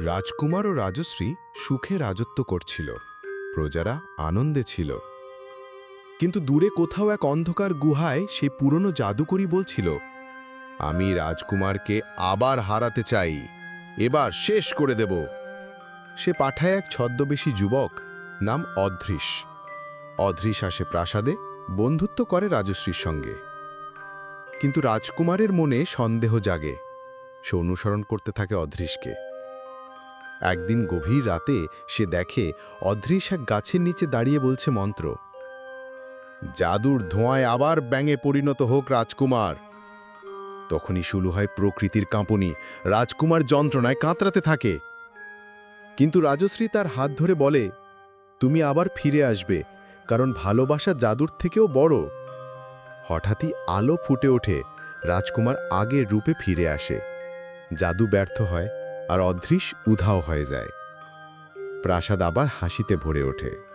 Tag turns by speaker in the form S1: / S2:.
S1: রাজকুমার ও রাজশ্রী সুখে রাজত্ব করছিল। প্রজারা আনন্দে ছিল। কিন্তু দূরে কোথাও এক অন্ধকার গুহায় সেই পুরনো জাদুকরি বলছিল, আমি রাজকুমারকে আবার হারাতে চাই। এবার শেষ করে দেব। সে পাঠায় এক ছদ্মবেশী যুবক নাম অদৃশ অদৃশ আসে প্রাসাদে, বন্ধুত্ব করে রাজশ্রীর সঙ্গে। কিন্তু রাজকুমারের মনে সন্দেহ জাগে। সে অনুসরণ করতে থাকে অদৃশকে একদিন গভীর রাতে সে দেখে অদৃশ এক গাছের নিচে দাঁড়িয়ে বলছে মন্ত্র, জাদুর ধোঁয়ায় আবার ব্যাঙে পরিণত হোক রাজকুমার। তখনই শুরু হয় প্রকৃতির কাঁপনি, রাজকুমার যন্ত্রণায় কাঁতরাতে থাকে। কিন্তু রাজশ্রী তার হাত ধরে বলে, তুমি আবার ফিরে আসবে, কারণ ভালোবাসা জাদুর থেকেও বড়। হঠাৎই আলো ফুটে ওঠে, রাজকুমার আগের রূপে ফিরে আসে। জাদু ব্যর্থ হয় আর অদৃশ উধাও হয়ে যায়। প্রাসাদ আবার হাসিতে ভরে ওঠে।